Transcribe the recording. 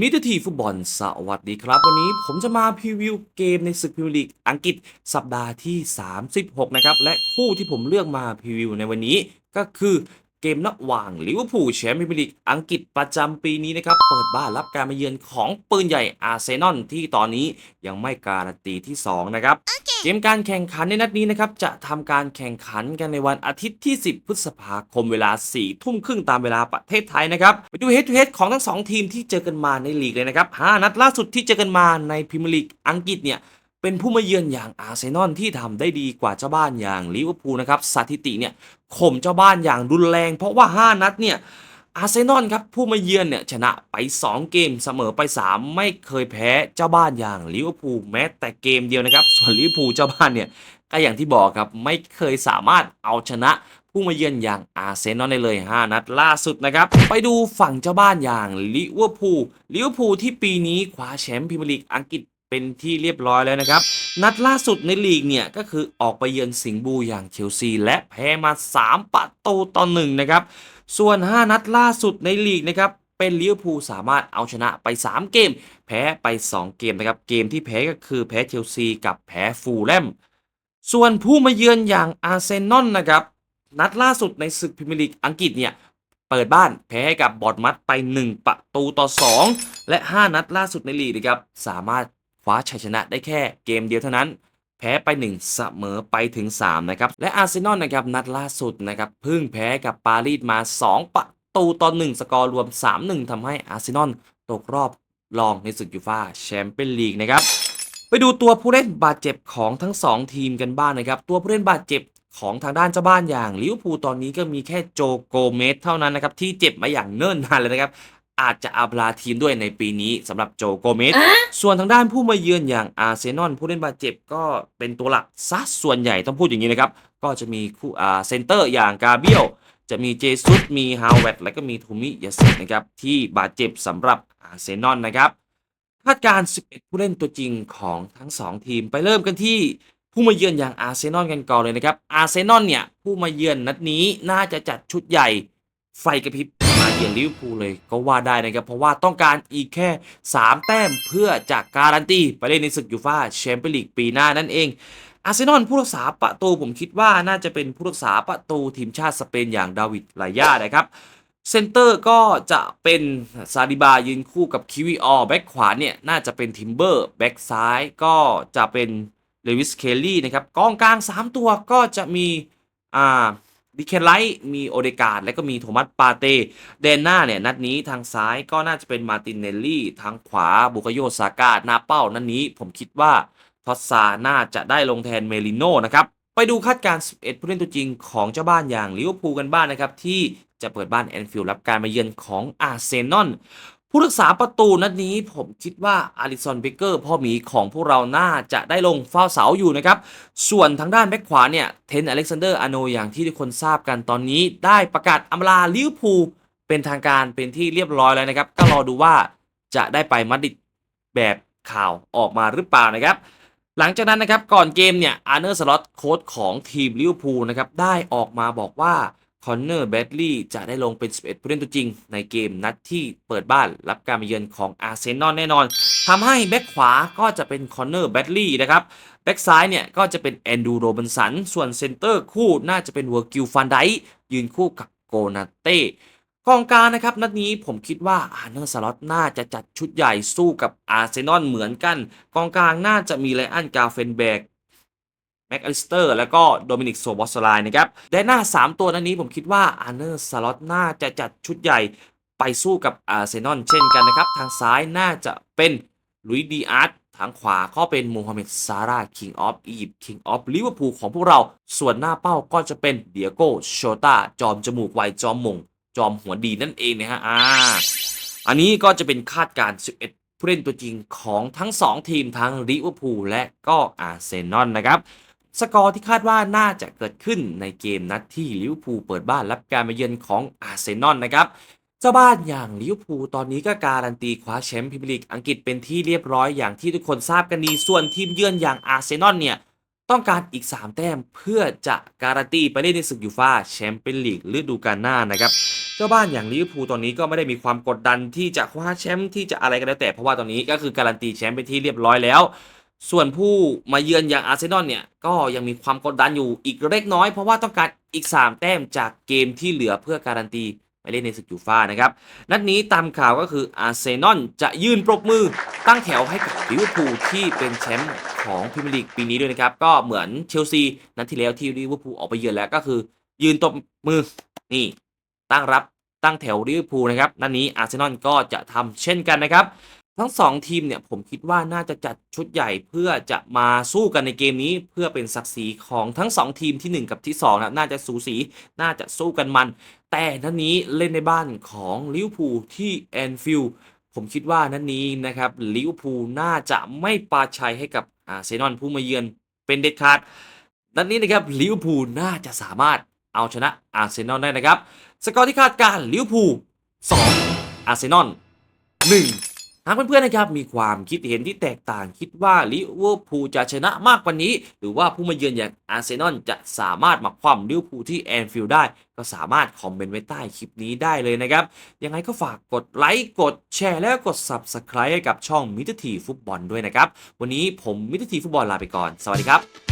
มิตรทีฟุตบอลสวัสดีครับ วันนี้ผมจะมาพรีวิวเกมในศึกพรีเมียร์ลีกอังกฤษสัปดาห์ที่ 36 นะครับ และคู่ที่ผมเลือกมาพรีวิวในวันนี้ก็คือ เกมระหว่างลิเวอร์พูลแชมป์พรีเมียร์ลีกอังกฤษประจำปีนี้นะครับ เปิดบ้านรับการมาเยือนของปืนใหญ่อาร์เซนอลที่ตอนนี้ยังไม่การันตีที่ 2 นะครับ เกมการแข่งขันในนัดนี้นะครับ จะทำการแข่งขันกันในวันอาทิตย์ที่ 10 พฤษภาคมเวลา 4 ทุ่มครึ่งตามเวลาประเทศไทยนะครับ ไปดูเฮดทูเฮดของทั้ง 2 ทีมที่เจอกันมาในลีกเลยนะครับ 5 นัดล่าสุดที่เจอกันมาในพรีเมียร์ลีกอังกฤษเนี่ย เป็นผู้มาเยือนอย่างอาร์เซนอลที่ทำได้ดีกว่าเจ้าบ้านอย่างลิเวอร์พูลนะครับสถิติเนี่ยข่มเจ้าบ้านอย่างรุนแรง เพราะว่า 5 นัดเนี่ยอาร์เซนอลครับผู้มาเยือนเนี่ยชนะไป 2 เกมเสมอไป 3 ไม่เคยแพ้เจ้าบ้านอย่างลิเวอร์พูลแม้แต่เกมเดียวนะครับ ส่วนลิเวอร์พูลเจ้าบ้านเนี่ยก็อย่างที่บอกครับไม่เคยสามารถเอาชนะผู้มาเยือนอย่างอาร์เซนอลได้เลย 5 นัดล่าสุดนะครับ ไปดูฝั่งเจ้าบ้านอย่างลิเวอร์พูลลิเวอร์พูลที่ปีนี้คว้าแชมป์พรีเมียร์ลีกอังกฤษ เป็นที่เรียบร้อยแล้วนะครับ นัดล่าสุดในลีกเนี่ยก็คือออกไปเยือนสิงห์บูอย่างเชลซี และแพ้มา 3 ประตูต่อ1นะครับ ส่วน 5 นัดล่าสุดในลีกนะครับเป็นลิเวอร์พูลสามารถเอาชนะไป 3 เกม แพ้ไป 2 เกมนะครับ เกมที่แพ้ก็คือแพ้เชลซีกับแพ้ฟูลแลม ส่วนผู้มาเยือนอย่างอาร์เซนอลนะครับ นัดล่าสุดในศึกพรีเมียร์ลีกอังกฤษเนี่ยเปิดบ้านแพ้กับบอดมัดไป 1 ประตูต่อ 2 และ 5 นัดล่าสุดในลีกนะครับสามารถ คว้าชัยชนะได้แค่เกมเดียวเท่านั้น แพ้ไป 1 เสมอไปถึง 3 นะครับ และอาร์เซนอลนะครับนัดล่าสุดนะครับเพิ่งแพ้กับปารีสมา 2 ประตูต่อ1สกอร์รวม 3-1ทำให้อาร์เซนอลตกรอบรองในศึกยูฟ่าแชมเปี้ยนลีกนะครับไปดูตัวผู้เล่นบาดเจ็บของทั้ง 2 ทีมกันบ้างนะครับ ตัวผู้เล่นบาดเจ็บของทางด้านเจ้าบ้านอย่างลิเวอร์พูลตอนนี้ก็มีแค่โจโกเมสเท่านั้นนะครับที่เจ็บมาอย่างเนิ่นนานเลยนะครับ อาจจะอาบลาทีมด้วยในปีนี้สำหรับโจโกเมสส่วนทางด้านผู้มาเยือนอย่างอาร์เซนอลผู้เล่นบาดเจ็บก็เป็นตัวหลักซะส่วนใหญ่ต้องพูดอย่างนี้นะครับ ก็จะมีคู่อ่าเซนเตอร์อย่างกาเบียลจะมีเจซุสมีฮาวเวตและก็มีทูมิยาสินะครับที่บาดเจ็บสำหรับอาร์เซนอลนะครับคาดการณ์11 ผู้เล่นตัวจริงของทั้ง 2 ทีมไปเริ่มกันที่ผู้มาเยือนอย่างอาร์เซนอลกันก่อนเลยนะครับอาร์เซนอลเนี่ยผู้มาเยือนนัดนี้น่าจะจัดชุดใหญ่ไฟกระพริบ มาเยือนลิเวอร์พูลเลยก็ว่าได้นะครับ เพราะว่าต้องการอีกแค่ 3 แต้มเพื่อจะการันตี ไปเล่นในศึกยูฟ่าแชมเปี้ยนลีกปีหน้านั่นเองอาร์เซนอลผู้รักษาประตูผมคิดว่าน่าจะเป็นผู้รักษาประตูทีมชาติสเปนอย่างดาวิดลายานะครับเซนเตอร์ก็จะเป็นซาดิบายืนคู่กับคิวิออแบ็กขวาเนี่ยน่าจะเป็นทิมเบอร์แบ็กซ้ายก็จะเป็นเลวิสเคลลี่นะครับกองกลาง 3 ตัวก็จะมีอ่า ดิเคนไลท์มีโอเดกาดและก็มีโทมัสปาเต้เดนหน้าเนี่ย นัดนี้ทางซ้ายก็น่าจะเป็นมาตินเนลลี่ ทางขวาบุคโยซาก้าหน้าเป้า นัดนนี้ผมคิดว่าทอสซาน่าจะได้ลงแทนเมลิโน่นะครับ ไปดูคาดการณ์ 11 ผู้เล่นตัวจริงของเจ้าบ้านอย่างลิเวอร์พูลกันบ้างนะครับ ที่จะเปิดบ้านแอนฟิลด์รับการมาเยือนของอาร์เซนอล ผู้รักษาประตูนัดนี้ผมคิดว่าอาริสันเบเกอร์พ่อหมีของพวกเราน่าจะได้ลงเฝ้าเสาอยู่นะครับ ส่วนทางด้านแบ็คขวาเนี่ย เทนอเล็กซานเดอร์อโนอย่างที่ทุกคนทราบกันตอนนี้ ได้ประกาศอำลาลิเวอร์พูลเป็นทางการเป็นที่เรียบร้อยแล้วนะครับ ก็รอดูว่าจะได้ไปมาดริดแบบข่าวออกมาหรือเปล่านะครับ หลังจากนั้นนะครับก่อนเกมเนี่ยอาร์เนอร์สล็อตโค้ชของทีมลิเวอร์พูลนะครับได้ออกมาบอกว่า คอนเนอร์แบดลีย์จะได้ลงเป็น 11 ผู้เล่นตัวจริง ในเกมนัดที่เปิดบ้านรับการมาเยือนของอาร์เซนอลแน่นอนทำให้แบ็คขวาก็จะเป็นคอนเนอร์แบดลีย์นะครับ แบ็กซ้ายเนี่ยก็จะเป็นแอนดูโรบันสัน ส่วนเซนเตอร์คู่น่าจะเป็นเวอร์กิลฟันไดยืนคู่กับโกนาเต้กองกลางนะครับนัดนี้ผมคิดว่าอาร์เนอร์สล็อตน่าจะจัดชุดใหญ่สู้กับอาร์เซนอลเหมือนกัน กองกลางน่าจะมีไลอันกาเฟนเบก แม็กอลิสเตอร์แล้วก็โดมินิกโซบอสไลน์นะครับแดนหน้า 3 ตัวนัดนี้ผมคิดว่าอาร์เนอร์สล็อตน่าจะจัดชุดใหญ่ไปสู้กับอาร์เซนอลเช่นกันนะครับ ทางซ้ายน่าจะเป็นลุยดีอาร์ตทางขวาก็เป็นโมฮัมหม็ดซาร่า King of Egypt King of Liverpool ของพวกเราส่วนหน้าเป้าก็จะเป็นเดียโก้โชตาจอมจมูกไวจอมมง จอมหัวดีนั่นเองนะฮะอ่าอันนี้ก็จะเป็นคาดการณ์11ผู้เล่นตัวจริงของทั้ง 2 ทีมทั้งลิเวอร์พูลและก็อาร์เซนอลนะครับ สกอร์ที่คาดว่าน่าจะเกิดขึ้นในเกมนัดที่ลิเวอร์พูลเปิดบ้านรับการมาเยือนของอาร์เซนอลนะครับเจ้าบ้านอย่างลิเวอร์พูลตอนนี้ก็การันตีคว้าแชมป์พรีเมียร์ลีกอังกฤษเป็นที่เรียบร้อยอย่างที่ทุกคนทราบกันดีส่วนทีมเยือนอย่างอาร์เซนอลเนี่ยต้องการอีก 3 แต้มเพื่อจะการันตีไปเล่นในศึกยูฟ่าแชมเปี้ยนลีกฤดูกาลหน้านะครับเจ้าบ้านอย่างลิเวอร์พูลตอนนี้ก็ไม่ได้มีความกดดันที่จะคว้าแชมป์ที่จะอะไรก็แล้วแต่เพราะว่าตอนนี้ก็คือการันตีแชมป์ไปนที่เรียบร้อยแล้ว ส่วนผู้มาเยือนอย่างอาร์เซนอลเนี่ยก็ยังมีความกดดันอยู่อีกเล็กน้อยเพราะว่าต้องการอีก 3 แต้มจากเกมที่เหลือเพื่อการันตีไปเล่นในศึกยูฟ่านะครับ นัดนี้ตามข่าวก็คืออาร์เซนอลจะยื่นปรบมือตั้งแถวให้กับลิเวอร์พูลที่เป็นแชมป์ของพรีเมียร์ลีกปีนี้ด้วยนะครับ ก็เหมือนเชลซีนัดที่แล้วที่ลิเวอร์พูลออกไปเยือนแล้วก็คือ ยืนตบมือนี่ ตั้งรับตั้งแถวลิเวอร์พูลนะครับนัดนี้อาร์เซนอลก็จะทำเช่นกันนะครับ ทั้ง 2 ทีมเนี่ยผมคิดว่าน่าจะจัดชุดใหญ่เพื่อจะมาสู้กันในเกมนี้เพื่อเป็นศักดิ์ศรีของทั้ง 2 ทีมทีหนึ่1 กับที่2นะน่าจะสูสีน่าจะสู้กันมัน แต่นัดนี้เล่นในบ้านของลิเวอร์พูลที่แอนฟิลด์ผมคิดว่านัดนี้นะครับลิเวอร์พูลน่าจะไม่ปาชัยให้กับอาร์เซนอลผู้มาเยือนเป็นเด็ดขาดนัดนี้นะครับลิเวอร์พูลน่าจะสามารถเอาชนะอาร์เซนอลได้นะครับ สกอร์ที่คาดการลิเวอร์พูล2อาร์เซนอล1 หากเพื่อนๆนะครับมีความคิดเห็นที่แตกต่างคิดว่าลิเวอร์พูลจะชนะมากกว่านี้ หรือว่าผู้มาเยือนอย่างอาร์เซนอลจะสามารถมาคว่ำลิเวอร์พูลที่แอนฟิลด์ได้ ก็สามารถคอมเมนต์ไว้ใต้คลิปนี้ได้เลยนะครับยังไงก็ฝากกดไลค์กดแชร์แล้วกด Subscribe ให้กับช่องมิตรทีฟุตบอลด้วยนะครับ วันนี้ผมมิตรทีฟุตบอลลาไปก่อน สวัสดีครับ